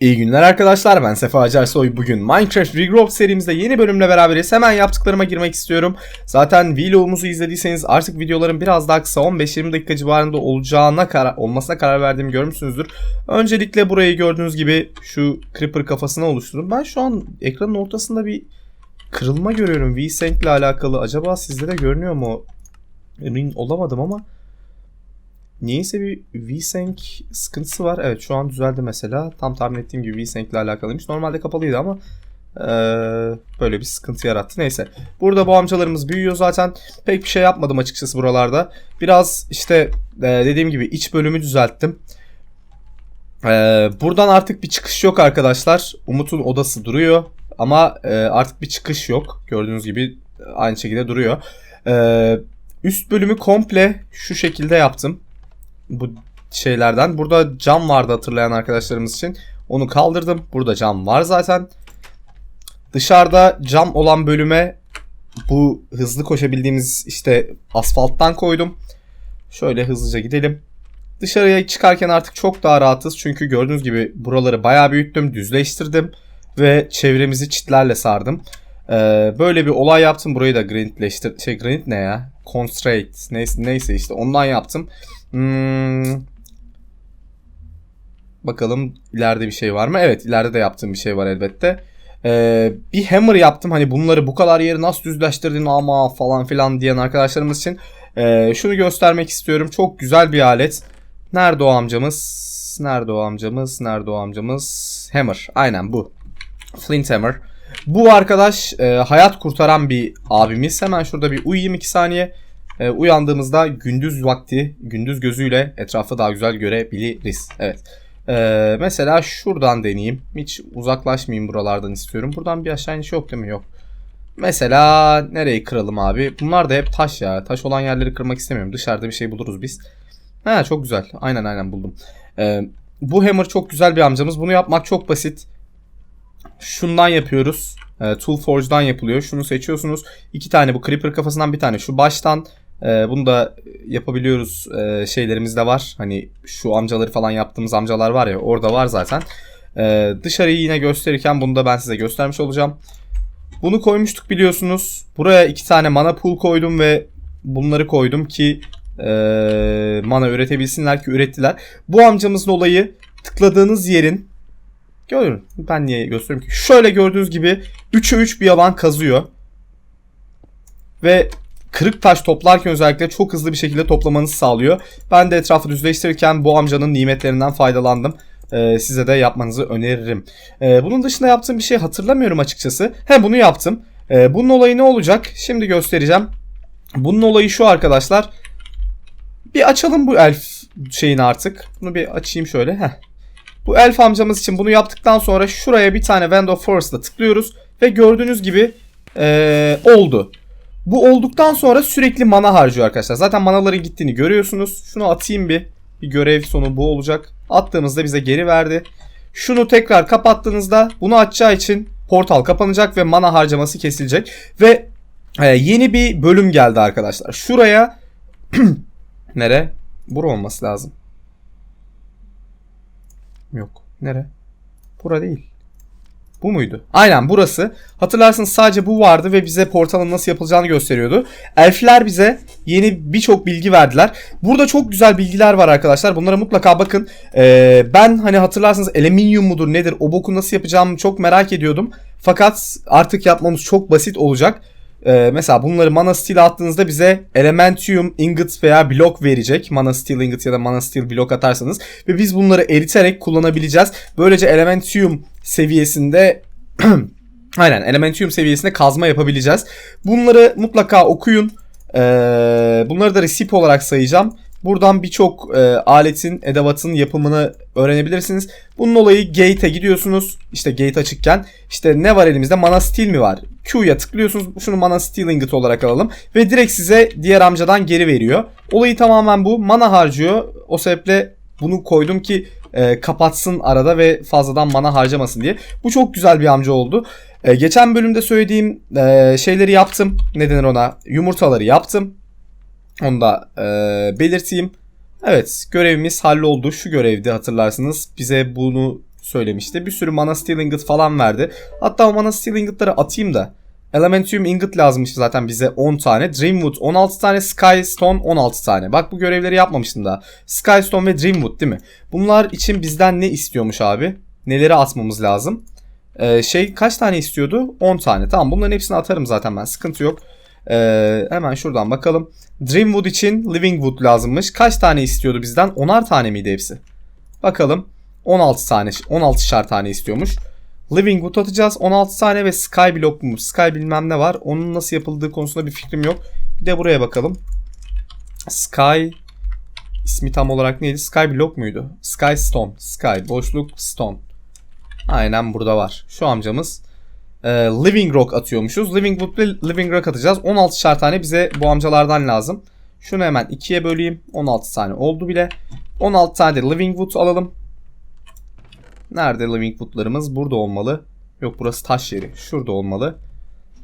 İyi günler arkadaşlar ben Sefa Acarsoy. Bugün Minecraft Regrowth serimizde yeni bölümle beraberiz. Hemen yaptıklarıma girmek istiyorum. Zaten vlogumuzu izlediyseniz artık videoların biraz daha kısa 15-20 dakika civarında olacağına karar, olmasına karar verdiğimi görmüşsünüzdür. Öncelikle burayı gördüğünüz gibi şu creeper kafasını oluşturdum. Ben şu an ekranın ortasında bir kırılma görüyorum VSync ile alakalı. Acaba sizde de görünüyor mu? Emin olamadım ama Niyeyse bir VSync sıkıntısı var. Evet şu an düzeldi mesela. Tam tahmin ettiğim gibi VSync ile alakalıymış. Normalde kapalıydı ama ee, böyle bir sıkıntı yarattı. Neyse. Burada bu amcalarımız büyüyor zaten. Pek bir şey yapmadım açıkçası buralarda. Biraz işte e, dediğim gibi iç bölümü düzelttim. E, buradan artık bir çıkış yok arkadaşlar. Umut'un odası duruyor. Ama e, artık bir çıkış yok. Gördüğünüz gibi aynı şekilde duruyor. E, üst bölümü komple şu şekilde yaptım bu şeylerden. Burada cam vardı hatırlayan arkadaşlarımız için. Onu kaldırdım. Burada cam var zaten. Dışarıda cam olan bölüme bu hızlı koşabildiğimiz işte asfalttan koydum. Şöyle hızlıca gidelim. Dışarıya çıkarken artık çok daha rahatız. Çünkü gördüğünüz gibi buraları bayağı büyüttüm, düzleştirdim ve çevremizi çitlerle sardım. Ee, böyle bir olay yaptım. Burayı da granitleştir... Şey granit ne ya? Constraint. Neyse, neyse işte ondan yaptım. Hmm. Bakalım ileride bir şey var mı? Evet ileride de yaptığım bir şey var elbette. Ee, bir hammer yaptım. Hani bunları bu kadar yeri nasıl düzleştirdin ama falan filan diyen arkadaşlarımız için. Ee, şunu göstermek istiyorum. Çok güzel bir alet. Nerede o amcamız? Nerede o amcamız? Nerede o amcamız? Hammer. Aynen bu. Flint Hammer. Bu arkadaş e, hayat kurtaran bir abimiz. Hemen şurada bir uyuyayım 2 saniye. E, uyandığımızda gündüz vakti, gündüz gözüyle etrafı daha güzel görebiliriz. Evet. E, mesela şuradan deneyeyim. Hiç uzaklaşmayayım buralardan istiyorum. Buradan bir aşağı iniş yok değil mi? Yok. Mesela nereyi kıralım abi? Bunlar da hep taş ya. Taş olan yerleri kırmak istemiyorum. Dışarıda bir şey buluruz biz. Ha çok güzel. Aynen aynen buldum. Ee, bu hammer çok güzel bir amcamız. Bunu yapmak çok basit. Şundan yapıyoruz. E, Tool Forge'dan yapılıyor. Şunu seçiyorsunuz. İki tane bu creeper kafasından bir tane şu baştan. E, bunu da yapabiliyoruz. E, şeylerimiz de var. Hani şu amcaları falan yaptığımız amcalar var ya orada var zaten. E, dışarıyı yine gösterirken bunu da ben size göstermiş olacağım. Bunu koymuştuk biliyorsunuz. Buraya iki tane mana pool koydum ve bunları koydum ki e, mana üretebilsinler ki ürettiler. Bu amcamızın olayı tıkladığınız yerin Görün. Ben niye gösteriyorum ki? Şöyle gördüğünüz gibi 3'e 3 bir alan kazıyor. Ve kırık taş toplarken özellikle çok hızlı bir şekilde toplamanızı sağlıyor. Ben de etrafı düzleştirirken bu amcanın nimetlerinden faydalandım. Ee, size de yapmanızı öneririm. Ee, bunun dışında yaptığım bir şey hatırlamıyorum açıkçası. He bunu yaptım. Ee, bunun olayı ne olacak? Şimdi göstereceğim. Bunun olayı şu arkadaşlar. Bir açalım bu elf şeyini artık. Bunu bir açayım şöyle. Heh. Bu elf amcamız için bunu yaptıktan sonra şuraya bir tane Wand of Forest'la tıklıyoruz. Ve gördüğünüz gibi ee, oldu. Bu olduktan sonra sürekli mana harcıyor arkadaşlar. Zaten manaların gittiğini görüyorsunuz. Şunu atayım bir. Bir görev sonu bu olacak. Attığımızda bize geri verdi. Şunu tekrar kapattığınızda bunu açacağı için portal kapanacak ve mana harcaması kesilecek. Ve e, yeni bir bölüm geldi arkadaşlar. Şuraya nere? Bura olması lazım. Yok. Nere? Bura değil. Bu muydu? Aynen burası. Hatırlarsınız sadece bu vardı ve bize portalın nasıl yapılacağını gösteriyordu. Elfler bize yeni birçok bilgi verdiler. Burada çok güzel bilgiler var arkadaşlar. Bunlara mutlaka bakın. Ee, ben hani hatırlarsınız alüminyum mudur nedir o boku nasıl yapacağımı çok merak ediyordum. Fakat artık yapmamız çok basit olacak. Ee, mesela bunları mana steel attığınızda bize elementium ingot veya blok verecek. Mana steel ingot ya da mana steel blok atarsanız. Ve biz bunları eriterek kullanabileceğiz. Böylece elementium seviyesinde Aynen elementium seviyesinde kazma yapabileceğiz. Bunları mutlaka okuyun. Ee, bunları da resip olarak sayacağım. Buradan birçok e, aletin, edevatın yapımını öğrenebilirsiniz. Bunun olayı gate'e gidiyorsunuz. İşte gate açıkken. İşte ne var elimizde? Mana steel mi var? Q'ya tıklıyorsunuz. Şunu mana steel ingot olarak alalım. Ve direkt size diğer amcadan geri veriyor. Olayı tamamen bu. Mana harcıyor. O sebeple bunu koydum ki e, kapatsın arada ve fazladan mana harcamasın diye. Bu çok güzel bir amca oldu. E, geçen bölümde söylediğim e, şeyleri yaptım. Ne denir ona? Yumurtaları yaptım. Onu da e, belirteyim. Evet görevimiz halloldu. Şu görevdi hatırlarsınız. Bize bunu söylemişti. Bir sürü mana steel ingot falan verdi. Hatta o mana steel ingotları atayım da. Elementium ingot lazımmış zaten bize 10 tane. Dreamwood 16 tane. Skystone 16 tane. Bak bu görevleri yapmamıştım daha. Skystone ve Dreamwood değil mi? Bunlar için bizden ne istiyormuş abi? Neleri atmamız lazım? Ee, şey kaç tane istiyordu? 10 tane. Tamam bunların hepsini atarım zaten ben. Sıkıntı yok. Ee, hemen şuradan bakalım. Dreamwood için Living Wood lazımmış. Kaç tane istiyordu bizden? 10'ar tane miydi hepsi? Bakalım. 16 tane 16 şar tane istiyormuş. Living Wood atacağız. 16 tane ve Sky Block mu? Sky bilmem ne var. Onun nasıl yapıldığı konusunda bir fikrim yok. Bir de buraya bakalım. Sky ismi tam olarak neydi? Sky Block muydu? Sky Stone. Sky boşluk Stone. Aynen burada var. Şu amcamız e, Living Rock atıyormuşuz. Living Wood ve Living Rock atacağız. 16 şar tane bize bu amcalardan lazım. Şunu hemen ikiye böleyim. 16 tane oldu bile. 16 tane de Living Wood alalım. Nerede Living Wood'larımız? Burada olmalı. Yok burası taş yeri. Şurada olmalı.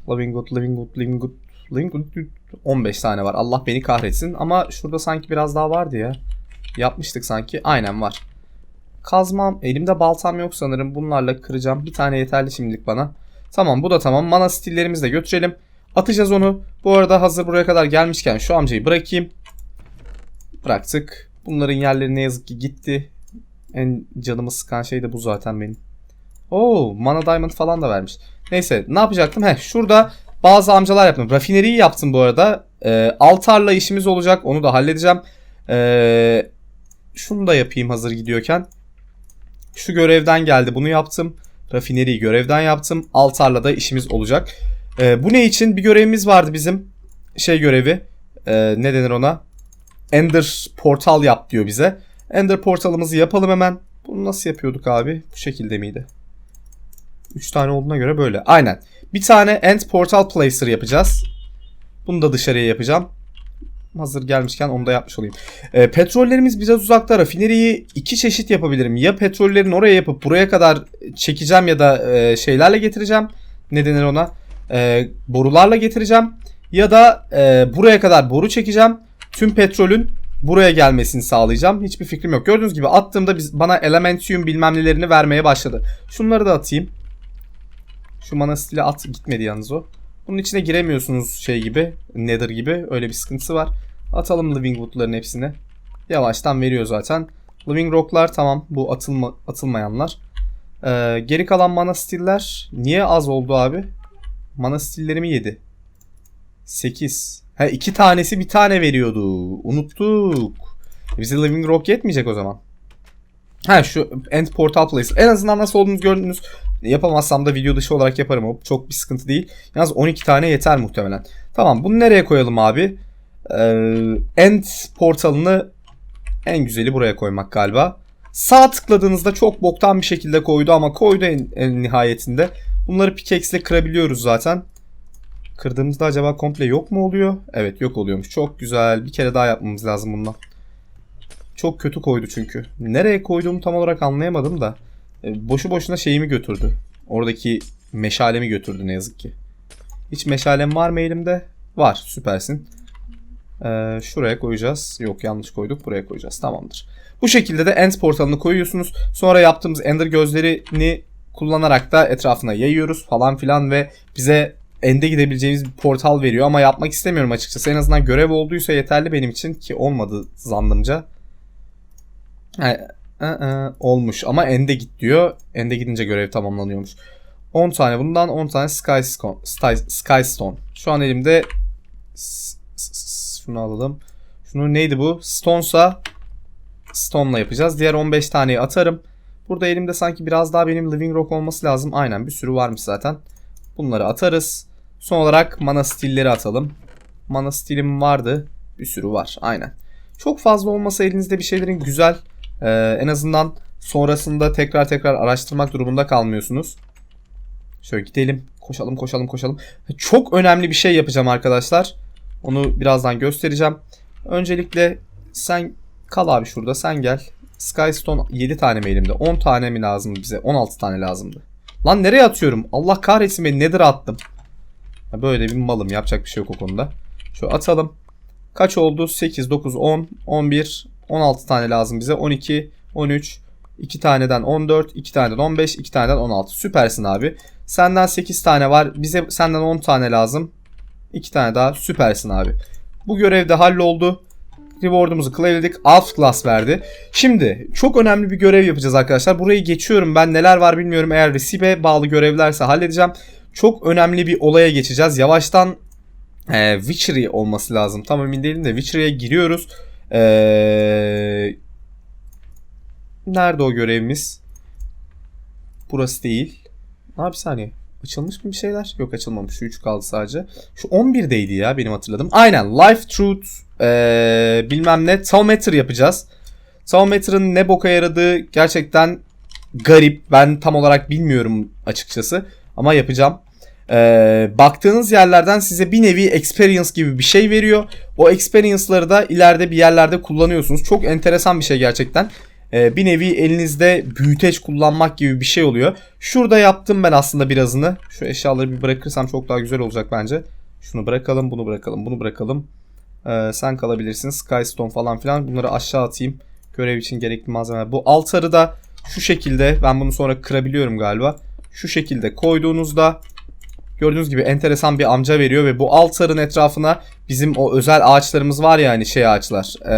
Living Wood, Living Wood, Living Wood, Living Wood. 15 tane var. Allah beni kahretsin. Ama şurada sanki biraz daha vardı ya. Yapmıştık sanki. Aynen var. Kazmam. Elimde baltam yok sanırım. Bunlarla kıracağım. Bir tane yeterli şimdilik bana. Tamam bu da tamam. Mana stillerimizi de götürelim. Atacağız onu. Bu arada hazır buraya kadar gelmişken şu amcayı bırakayım. Bıraktık. Bunların yerleri ne yazık ki gitti. En canımı sıkan şey de bu zaten benim. Oo, Mana Diamond falan da vermiş. Neyse ne yapacaktım? Heh, şurada bazı amcalar yaptım. Rafineriyi yaptım bu arada. Ee, altarla işimiz olacak. Onu da halledeceğim. Ee, şunu da yapayım hazır gidiyorken. Şu görevden geldi. Bunu yaptım. Rafineriyi görevden yaptım. Altarla da işimiz olacak. Ee, bu ne için? Bir görevimiz vardı bizim. Şey görevi. Ee, ne denir ona? Ender portal yap diyor bize. Ender portalımızı yapalım hemen. Bunu nasıl yapıyorduk abi? Bu şekilde miydi? 3 tane olduğuna göre böyle. Aynen. Bir tane End Portal Placer yapacağız. Bunu da dışarıya yapacağım. Hazır gelmişken onu da yapmış olayım. E, petrollerimiz biraz uzakta. Rafineriyi iki çeşit yapabilirim. Ya petrollerin oraya yapıp buraya kadar çekeceğim ya da e, şeylerle getireceğim. Ne denir ona? E, borularla getireceğim. Ya da e, buraya kadar boru çekeceğim. Tüm petrolün buraya gelmesini sağlayacağım. Hiçbir fikrim yok. Gördüğünüz gibi attığımda biz, bana elementium bilmem nelerini vermeye başladı. Şunları da atayım. Şu mana stili at gitmedi yalnız o. Bunun içine giremiyorsunuz şey gibi. Nether gibi. Öyle bir sıkıntısı var. Atalım Living Wood'ların hepsini. Yavaştan veriyor zaten. Living Rock'lar tamam. Bu atılma, atılmayanlar. Ee, geri kalan mana stiller niye az oldu abi? Mana stillerimi yedi. 8. He iki tanesi bir tane veriyordu. Unuttuk. Bize Living Rock yetmeyecek o zaman. Ha şu End Portal Place. En azından nasıl olduğunu gördünüz. Yapamazsam da video dışı olarak yaparım. O çok bir sıkıntı değil. Yalnız 12 tane yeter muhtemelen. Tamam bunu nereye koyalım abi? Ee, End portalını en güzeli buraya koymak galiba. Sağ tıkladığınızda çok boktan bir şekilde koydu ama koydu en, en nihayetinde. Bunları pickaxe kırabiliyoruz zaten. Kırdığımızda acaba komple yok mu oluyor? Evet yok oluyormuş. Çok güzel. Bir kere daha yapmamız lazım bundan. Çok kötü koydu çünkü. Nereye koyduğumu tam olarak anlayamadım da. E, boşu boşuna şeyimi götürdü. Oradaki meşalemi götürdü ne yazık ki. Hiç meşalem var mı elimde? Var. Süpersin. Ee, şuraya koyacağız. Yok yanlış koyduk. Buraya koyacağız. Tamamdır. Bu şekilde de end portalını koyuyorsunuz. Sonra yaptığımız ender gözlerini kullanarak da etrafına yayıyoruz falan filan ve bize ende gidebileceğimiz bir portal veriyor ama yapmak istemiyorum açıkçası. En azından görev olduysa yeterli benim için ki olmadı zannımca. Yani, ı-ı, olmuş ama ende git diyor. Ende gidince görev tamamlanıyormuş. 10 tane bundan 10 tane Sky, Stone, Sky. Şu an elimde şunu alalım. Şunu neydi bu? Stone'sa Stone'la yapacağız. Diğer 15 taneyi atarım. Burada elimde sanki biraz daha benim Living Rock olması lazım. Aynen bir sürü varmış zaten. Bunları atarız. Son olarak mana stilleri atalım. Mana stilim vardı. Bir sürü var. Aynen. Çok fazla olmasa elinizde bir şeylerin güzel. Ee, en azından sonrasında tekrar tekrar araştırmak durumunda kalmıyorsunuz. Şöyle gidelim. Koşalım koşalım koşalım. Çok önemli bir şey yapacağım arkadaşlar. Onu birazdan göstereceğim. Öncelikle sen kal abi şurada sen gel. Skystone 7 tane mi elimde? 10 tane mi lazım bize? 16 tane lazımdı. Lan nereye atıyorum? Allah kahretsin beni nedir attım. Böyle bir malım yapacak bir şey yok o konuda. Şöyle atalım. Kaç oldu? 8, 9, 10, 11, 16 tane lazım bize. 12, 13, 2 taneden 14, 2 taneden 15, 2 taneden 16. Süpersin abi. Senden 8 tane var. Bize senden 10 tane lazım. 2 tane daha. Süpersin abi. Bu görev de halloldu. Reward'umuzu claimledik. Alt class verdi. Şimdi çok önemli bir görev yapacağız arkadaşlar. Burayı geçiyorum ben. Neler var bilmiyorum. Eğer recipe bağlı görevlerse halledeceğim. Çok önemli bir olaya geçeceğiz. Yavaştan e, Witchery olması lazım. Tam emin değilim de Witchery'e giriyoruz. Eee Nerede o görevimiz? Burası değil. Abi bir saniye. Açılmış mı bir şeyler? Yok açılmamış. Şu 3 kaldı sadece. Şu 11'deydi ya benim hatırladığım. Aynen. Life Truth ee, bilmem ne. Taumeter yapacağız. Taumeter'ın ne boka yaradığı gerçekten garip. Ben tam olarak bilmiyorum açıkçası. Ama yapacağım. Ee, baktığınız yerlerden size bir nevi experience gibi bir şey veriyor. O experience'ları da ileride bir yerlerde kullanıyorsunuz. Çok enteresan bir şey gerçekten. Ee, bir nevi elinizde büyüteç kullanmak gibi bir şey oluyor. Şurada yaptım ben aslında birazını. Şu eşyaları bir bırakırsam çok daha güzel olacak bence. Şunu bırakalım, bunu bırakalım, bunu bırakalım. Ee, sen kalabilirsin. Skystone falan filan. Bunları aşağı atayım. Görev için gerekli malzeme. Bu altarı da şu şekilde ben bunu sonra kırabiliyorum galiba. Şu şekilde koyduğunuzda gördüğünüz gibi enteresan bir amca veriyor ve bu altarın etrafına bizim o özel ağaçlarımız var ya hani şey ağaçlar. E,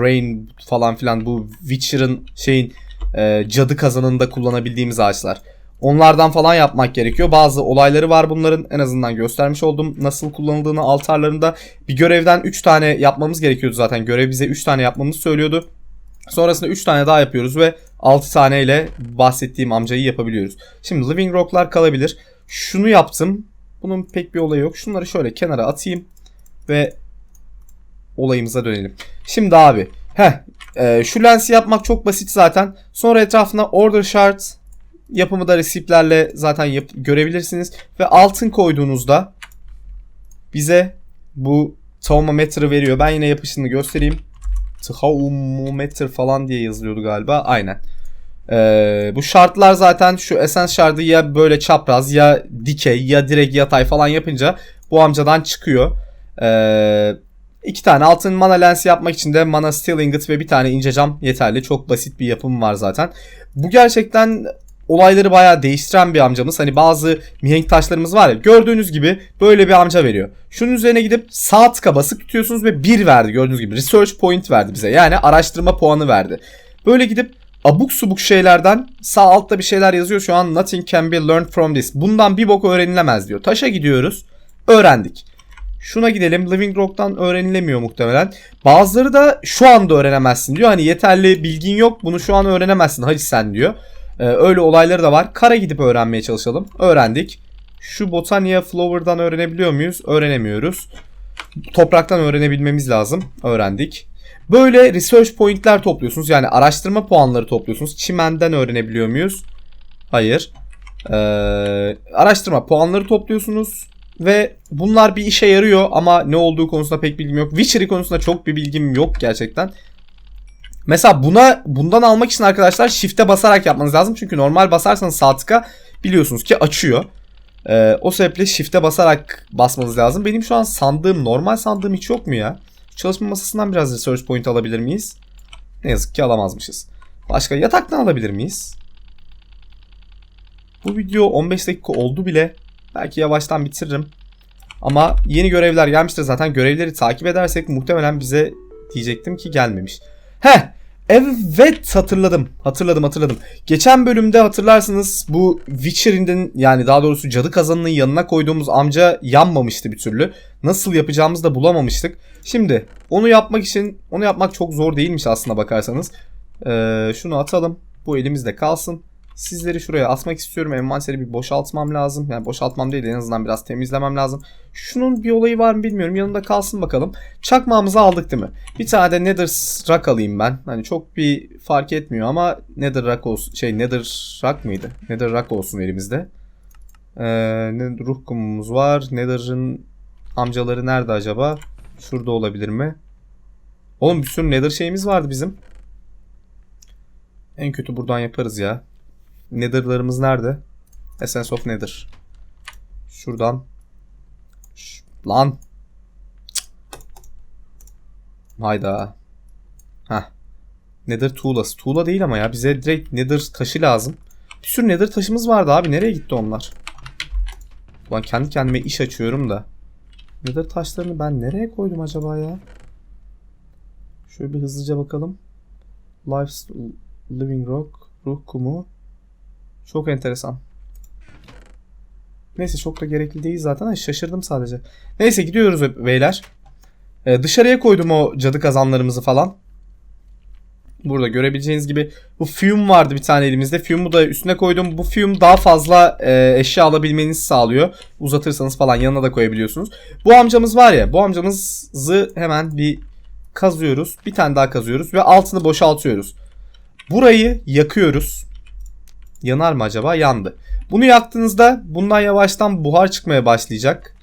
Rain falan filan bu Witcher'ın şeyin e, cadı kazanında kullanabildiğimiz ağaçlar. Onlardan falan yapmak gerekiyor. Bazı olayları var bunların. En azından göstermiş oldum nasıl kullanıldığını altarlarında. Bir görevden 3 tane yapmamız gerekiyordu zaten. Görev bize 3 tane yapmamızı söylüyordu. Sonrasında 3 tane daha yapıyoruz ve 6 tane ile bahsettiğim amcayı yapabiliyoruz. Şimdi Living Rock'lar kalabilir. Şunu yaptım. Bunun pek bir olayı yok. Şunları şöyle kenara atayım ve olayımıza dönelim. Şimdi abi heh, e, şu lensi yapmak çok basit zaten. Sonra etrafına order shard yapımı da resiplerle zaten yap görebilirsiniz. Ve altın koyduğunuzda bize bu thermometre veriyor. Ben yine yapışını göstereyim. Thermometre falan diye yazılıyordu galiba. Aynen. Ee, bu şartlar zaten şu esens şartı ya böyle çapraz ya dikey ya direkt yatay falan yapınca bu amcadan çıkıyor. Ee, iki tane altın mana lens yapmak için de mana steel ingot ve bir tane ince cam yeterli. Çok basit bir yapım var zaten. Bu gerçekten olayları bayağı değiştiren bir amcamız. Hani bazı mihenk taşlarımız var ya gördüğünüz gibi böyle bir amca veriyor. Şunun üzerine gidip sağ tıka basıp tutuyorsunuz ve bir verdi gördüğünüz gibi. Research point verdi bize. Yani araştırma puanı verdi. Böyle gidip abuk subuk şeylerden sağ altta bir şeyler yazıyor şu an. Nothing can be learned from this. Bundan bir bok öğrenilemez diyor. Taşa gidiyoruz. Öğrendik. Şuna gidelim. Living Rock'tan öğrenilemiyor muhtemelen. Bazıları da şu anda öğrenemezsin diyor. Hani yeterli bilgin yok. Bunu şu an öğrenemezsin. Hadi sen diyor. Ee, öyle olayları da var. Kara gidip öğrenmeye çalışalım. Öğrendik. Şu Botania Flower'dan öğrenebiliyor muyuz? Öğrenemiyoruz. Topraktan öğrenebilmemiz lazım. Öğrendik. Böyle research point'ler topluyorsunuz. Yani araştırma puanları topluyorsunuz. Çimenden öğrenebiliyor muyuz? Hayır. Ee, araştırma puanları topluyorsunuz. Ve bunlar bir işe yarıyor ama ne olduğu konusunda pek bilgim yok. Witchery konusunda çok bir bilgim yok gerçekten. Mesela buna bundan almak için arkadaşlar shift'e basarak yapmanız lazım. Çünkü normal basarsanız sağ tıka biliyorsunuz ki açıyor. Ee, o sebeple shift'e basarak basmanız lazım. Benim şu an sandığım normal sandığım hiç yok mu ya? Çalışma masasından biraz research point alabilir miyiz? Ne yazık ki alamazmışız. Başka yataktan alabilir miyiz? Bu video 15 dakika oldu bile. Belki yavaştan bitiririm. Ama yeni görevler gelmiştir zaten. Görevleri takip edersek muhtemelen bize diyecektim ki gelmemiş. Heh Evet hatırladım. Hatırladım hatırladım. Geçen bölümde hatırlarsınız bu Witcher'in yani daha doğrusu cadı kazanının yanına koyduğumuz amca yanmamıştı bir türlü. Nasıl yapacağımızı da bulamamıştık. Şimdi onu yapmak için onu yapmak çok zor değilmiş aslında bakarsanız. Ee, şunu atalım. Bu elimizde kalsın. Sizleri şuraya asmak istiyorum. Envanseri bir boşaltmam lazım. Yani boşaltmam değil en azından biraz temizlemem lazım. Şunun bir olayı var mı bilmiyorum. Yanında kalsın bakalım. Çakmağımızı aldık değil mi? Bir tane de Nether Rock alayım ben. Hani çok bir fark etmiyor ama Nether Rock olsun. Şey Nether Rock mıydı? Nether Rock olsun elimizde. Ee, ruh kumumuz var. Nether'ın amcaları nerede acaba? Şurada olabilir mi? Oğlum bir sürü Nether şeyimiz vardı bizim. En kötü buradan yaparız ya. Nether'larımız nerede? Essence of Nether. Şuradan. Ş lan. Hayda. Heh. Nether tuğlası. Tuğla değil ama ya. Bize direkt Nether taşı lazım. Bir sürü Nether taşımız vardı abi. Nereye gitti onlar? Ulan kendi kendime iş açıyorum da. Nether taşlarını ben nereye koydum acaba ya? Şöyle bir hızlıca bakalım. Life Living Rock, ruh kumu. Çok enteresan. Neyse çok da gerekli değil zaten. Şaşırdım sadece. Neyse gidiyoruz beyler. Ee, dışarıya koydum o cadı kazanlarımızı falan. Burada görebileceğiniz gibi bu fume vardı bir tane elimizde. Fume'u da üstüne koydum. Bu fume daha fazla e, eşya alabilmenizi sağlıyor. Uzatırsanız falan yanına da koyabiliyorsunuz. Bu amcamız var ya bu amcamızı hemen bir kazıyoruz. Bir tane daha kazıyoruz ve altını boşaltıyoruz. Burayı yakıyoruz. Yanar mı acaba? Yandı. Bunu yaktığınızda bundan yavaştan buhar çıkmaya başlayacak.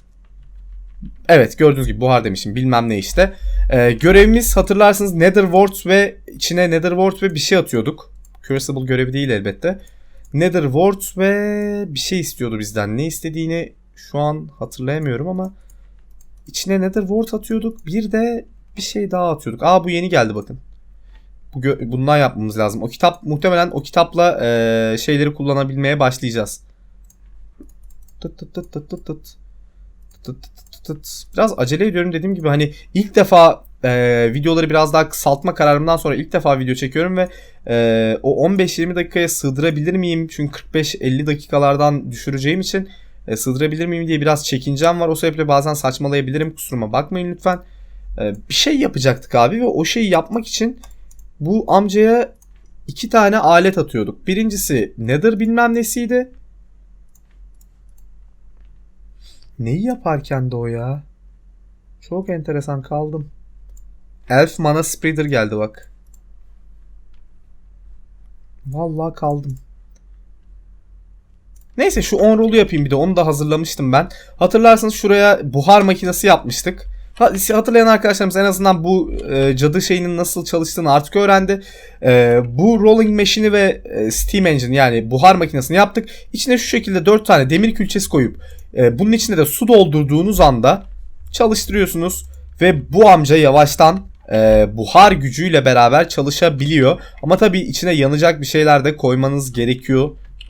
Evet gördüğünüz gibi buhar demişim bilmem ne işte. Ee, görevimiz hatırlarsınız Netherwort ve içine Netherwort ve bir şey atıyorduk. Crucible görevi değil elbette. Netherwort ve bir şey istiyordu bizden. Ne istediğini şu an hatırlayamıyorum ama içine Netherwort atıyorduk. Bir de bir şey daha atıyorduk. Aa bu yeni geldi bakın. Bu bundan yapmamız lazım. O kitap muhtemelen o kitapla eee, şeyleri kullanabilmeye başlayacağız. Tıt tıt tıt tıt tıt tıt. Tıt tıt tıt. Biraz acele ediyorum dediğim gibi hani ilk defa eee, videoları biraz daha kısaltma kararımdan sonra ilk defa video çekiyorum ve eee, o 15-20 dakikaya sığdırabilir miyim? Çünkü 45-50 dakikalardan düşüreceğim için e, sığdırabilir miyim diye biraz çekincem var. O sebeple bazen saçmalayabilirim. Kusuruma bakmayın lütfen. E, bir şey yapacaktık abi ve o şeyi yapmak için bu amcaya iki tane alet atıyorduk. Birincisi Nether bilmem nesiydi. Neyi yaparken de o ya? Çok enteresan kaldım. Elf Mana Spreader geldi bak. Vallahi kaldım. Neyse şu 10 rolü yapayım bir de onu da hazırlamıştım ben. Hatırlarsanız şuraya buhar makinesi yapmıştık. Ha- Hatırlayan arkadaşlarımız en azından bu e, cadı şeyinin nasıl çalıştığını artık öğrendi. E, bu rolling machine'i ve e, steam engine yani buhar makinesini yaptık. İçine şu şekilde 4 tane demir külçesi koyup e, bunun içine de su doldurduğunuz anda çalıştırıyorsunuz ve bu amca yavaştan e, buhar gücüyle beraber çalışabiliyor. Ama tabii içine yanacak bir şeyler de koymanız gerekiyor.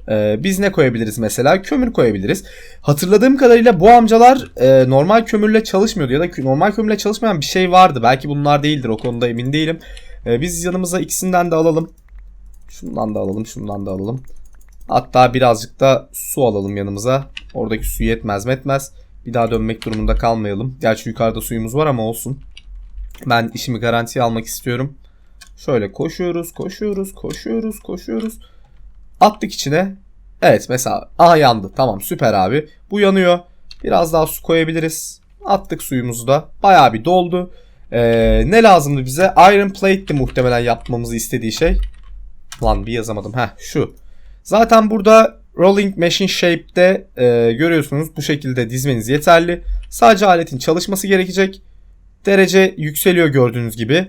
Ee, biz ne koyabiliriz mesela? Kömür koyabiliriz. Hatırladığım kadarıyla bu amcalar e, normal kömürle çalışmıyordu ya da normal kömürle çalışmayan bir şey vardı. Belki bunlar değildir o konuda emin değilim. Ee, biz yanımıza ikisinden de alalım. Şundan da alalım, şundan da alalım. Hatta birazcık da su alalım yanımıza. Oradaki su yetmez mi etmez. Bir daha dönmek durumunda kalmayalım. Gerçi yukarıda suyumuz var ama olsun. Ben işimi garantiye almak istiyorum. Şöyle koşuyoruz, koşuyoruz, koşuyoruz, koşuyoruz. Attık içine. Evet mesela aha yandı. Tamam süper abi. Bu yanıyor. Biraz daha su koyabiliriz. Attık suyumuzu da. Bayağı bir doldu. Ee, ne lazımdı bize? Iron Plate'ti muhtemelen yapmamızı istediği şey. Lan bir yazamadım. Heh şu. Zaten burada Rolling Machine Shape'de e, görüyorsunuz bu şekilde dizmeniz yeterli. Sadece aletin çalışması gerekecek. Derece yükseliyor gördüğünüz gibi.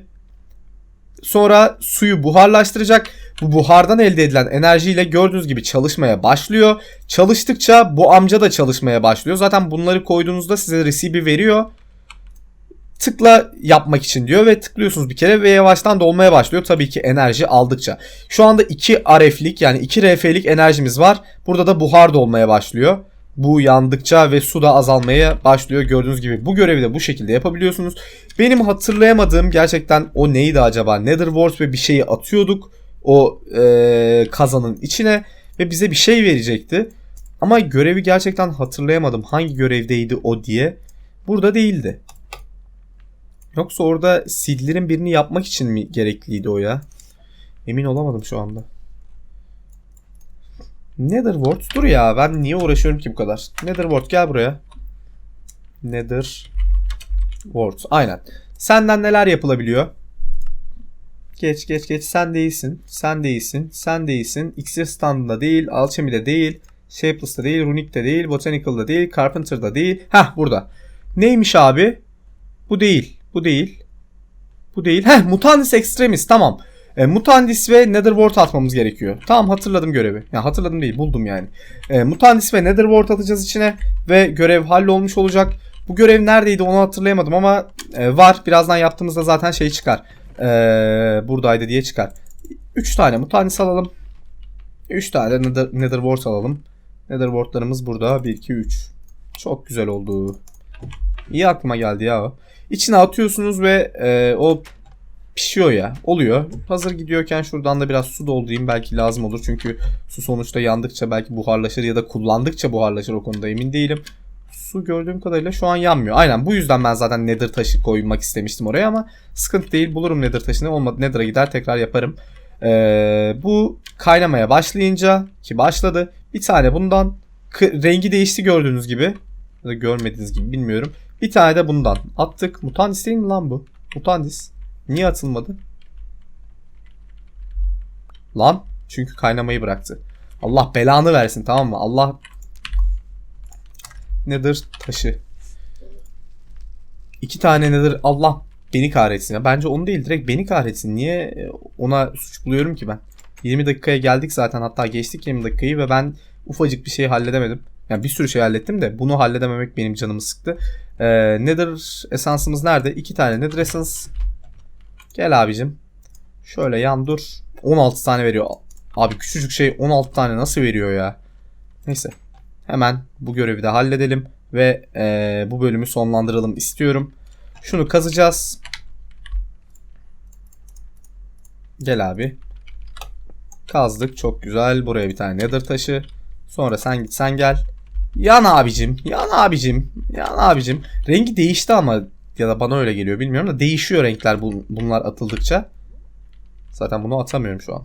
Sonra suyu buharlaştıracak. Bu buhardan elde edilen enerjiyle gördüğünüz gibi çalışmaya başlıyor. Çalıştıkça bu amca da çalışmaya başlıyor. Zaten bunları koyduğunuzda size recipe veriyor. Tıkla yapmak için diyor ve tıklıyorsunuz bir kere ve yavaştan dolmaya başlıyor. Tabii ki enerji aldıkça. Şu anda 2 RF'lik yani 2 RF'lik enerjimiz var. Burada da buhar dolmaya başlıyor. Bu yandıkça ve su da azalmaya başlıyor. Gördüğünüz gibi bu görevi de bu şekilde yapabiliyorsunuz. Benim hatırlayamadığım gerçekten o neydi acaba? Netherwort ve bir şeyi atıyorduk o e, kazanın içine ve bize bir şey verecekti. Ama görevi gerçekten hatırlayamadım. Hangi görevdeydi o diye. Burada değildi. Yoksa orada seedlerin birini yapmak için mi gerekliydi o ya? Emin olamadım şu anda. Netherwort dur ya ben niye uğraşıyorum ki bu kadar? Netherwort gel buraya. Netherwort aynen. Senden neler yapılabiliyor? Geç geç geç sen değilsin. Sen değilsin. Sen değilsin. Xer standında değil. Alchemy'de değil. Shapeless'ta değil. Runic'te değil. Botanical'da değil. Carpenter'da değil. Heh burada. Neymiş abi? Bu değil. Bu değil. Bu değil. Heh Mutandis Extremis tamam. E, Mutandis ve Netherwort atmamız gerekiyor. Tamam hatırladım görevi. Ya hatırladım değil buldum yani. E, Mutandis ve Netherwort atacağız içine ve görev hallolmuş olacak. Bu görev neredeydi onu hatırlayamadım ama e, var. Birazdan yaptığımızda zaten şey çıkar. Ee, buradaydı diye çıkar. 3 tane mutantis alalım. 3 tane nether, nether wart alalım. Nether wardlarımız burada. 1, 2, 3. Çok güzel oldu. İyi aklıma geldi ya. İçine atıyorsunuz ve e, o pişiyor ya. Oluyor. Hazır gidiyorken şuradan da biraz su doldurayım. Belki lazım olur. Çünkü su sonuçta yandıkça belki buharlaşır ya da kullandıkça buharlaşır o konuda emin değilim. Su gördüğüm kadarıyla şu an yanmıyor. Aynen bu yüzden ben zaten nether taşı koymak istemiştim oraya ama sıkıntı değil. Bulurum nether taşını. Olmadı nether'a gider tekrar yaparım. Ee, bu kaynamaya başlayınca ki başladı. Bir tane bundan rengi değişti gördüğünüz gibi. Ya da görmediğiniz gibi bilmiyorum. Bir tane de bundan attık. Mutandis değil mi lan bu? Mutandis. Niye atılmadı? Lan çünkü kaynamayı bıraktı. Allah belanı versin tamam mı? Allah nedir taşı. İki tane nedir Allah beni kahretsin ya. Bence onu değil direkt beni kahretsin. Niye ona suç buluyorum ki ben? 20 dakikaya geldik zaten hatta geçtik 20 dakikayı ve ben ufacık bir şey halledemedim. Yani bir sürü şey hallettim de bunu halledememek benim canımı sıktı. Ee, Nether esansımız nerede? İki tane Nether Essence. Gel abicim. Şöyle yan dur. 16 tane veriyor. Abi küçücük şey 16 tane nasıl veriyor ya? Neyse. Hemen bu görevi de halledelim. Ve ee, bu bölümü sonlandıralım istiyorum. Şunu kazacağız. Gel abi. Kazdık çok güzel. Buraya bir tane nether taşı. Sonra sen git sen gel. Yan abicim. Yan abicim. Yan abicim. Rengi değişti ama ya da bana öyle geliyor bilmiyorum da değişiyor renkler bu, bunlar atıldıkça. Zaten bunu atamıyorum şu an.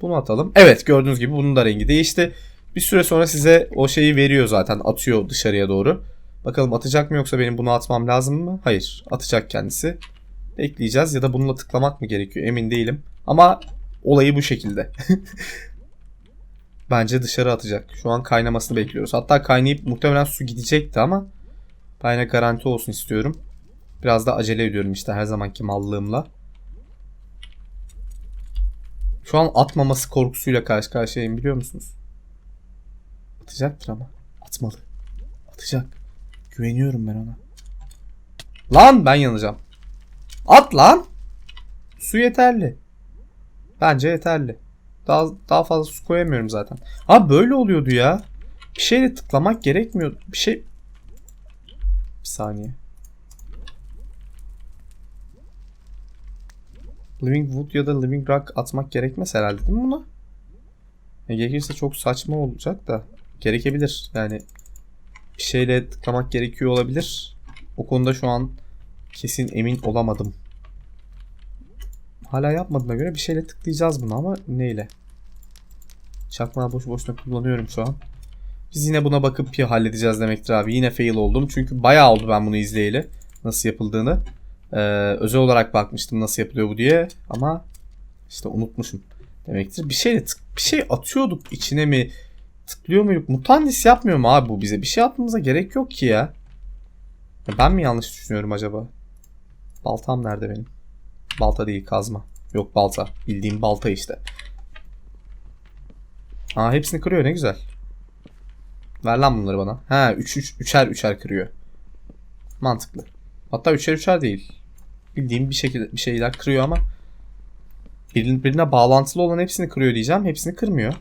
Bunu atalım. Evet gördüğünüz gibi bunun da rengi değişti. Bir süre sonra size o şeyi veriyor zaten. Atıyor dışarıya doğru. Bakalım atacak mı yoksa benim bunu atmam lazım mı? Hayır. Atacak kendisi. Bekleyeceğiz ya da bununla tıklamak mı gerekiyor emin değilim. Ama olayı bu şekilde. Bence dışarı atacak. Şu an kaynamasını bekliyoruz. Hatta kaynayıp muhtemelen su gidecekti ama ben yine garanti olsun istiyorum. Biraz da acele ediyorum işte her zamanki mallığımla. Şu an atmaması korkusuyla karşı karşıyayım biliyor musunuz? Atacaktır ama. Atmalı. Atacak. Güveniyorum ben ona. Lan ben yanacağım. At lan. Su yeterli. Bence yeterli. Daha, daha fazla su koyamıyorum zaten. Abi böyle oluyordu ya. Bir şeyle tıklamak gerekmiyor. Bir şey... Bir saniye. Living Wood ya da Living Rock atmak gerekmez herhalde değil mi buna? Ya gerekirse çok saçma olacak da. Gerekebilir. Yani bir şeyle tıklamak gerekiyor olabilir. O konuda şu an kesin emin olamadım. Hala yapmadığına göre bir şeyle tıklayacağız bunu ama neyle? Çakmağı boş boşuna kullanıyorum şu an. Biz yine buna bakıp bir halledeceğiz demektir abi. Yine fail oldum. Çünkü bayağı oldu ben bunu izleyeli. Nasıl yapıldığını. Ee, özel olarak bakmıştım nasıl yapılıyor bu diye. Ama işte unutmuşum demektir. Bir şeyle tık, bir şey atıyorduk içine mi? Tıklıyor muyduk? Mutandis yapmıyor mu abi bu bize? Bir şey atmamıza gerek yok ki ya. ya ben mi yanlış düşünüyorum acaba? Baltam nerede benim? Balta değil kazma. Yok balta. Bildiğim balta işte. Aa hepsini kırıyor ne güzel. Ver lan bunları bana. Ha 3 3 üçer üçer kırıyor. Mantıklı. Hatta üçer üçer değil. Bildiğim bir şekilde bir şeyler kırıyor ama birine, birine bağlantılı olan hepsini kırıyor diyeceğim. Hepsini kırmıyor.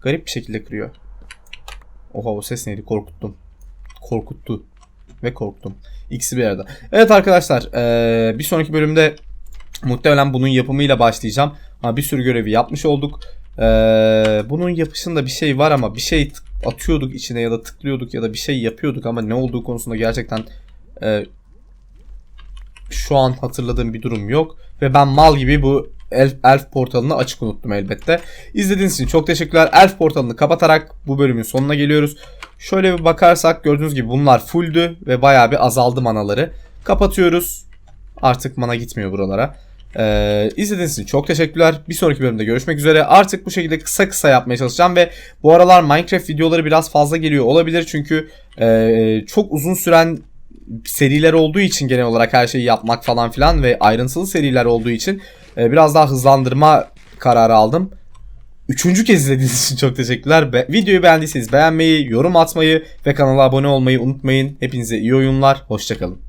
Garip bir şekilde kırıyor. Oha o ses neydi? Korkuttum. Korkuttu. Ve korktum. İkisi bir arada. Evet arkadaşlar. Ee, bir sonraki bölümde muhtemelen bunun yapımıyla başlayacağım. Ama bir sürü görevi yapmış olduk. Ee, bunun yapışında bir şey var ama bir şey atıyorduk içine ya da tıklıyorduk ya da bir şey yapıyorduk ama ne olduğu konusunda gerçekten e, şu an hatırladığım bir durum yok. Ve ben mal gibi bu Elf, Elf portalını açık unuttum elbette. İzlediğiniz için çok teşekkürler. Elf portalını kapatarak bu bölümün sonuna geliyoruz. Şöyle bir bakarsak gördüğünüz gibi bunlar fulldü ve bayağı bir azaldı manaları. Kapatıyoruz. Artık mana gitmiyor buralara. Ee, izlediğiniz için çok teşekkürler. Bir sonraki bölümde görüşmek üzere. Artık bu şekilde kısa kısa yapmaya çalışacağım ve bu aralar Minecraft videoları biraz fazla geliyor olabilir çünkü e, çok uzun süren seriler olduğu için genel olarak her şeyi yapmak falan filan ve ayrıntılı seriler olduğu için e, biraz daha hızlandırma kararı aldım. Üçüncü kez izlediğiniz için çok teşekkürler. Be- videoyu beğendiyseniz beğenmeyi, yorum atmayı ve kanala abone olmayı unutmayın. Hepinize iyi oyunlar. Hoşçakalın.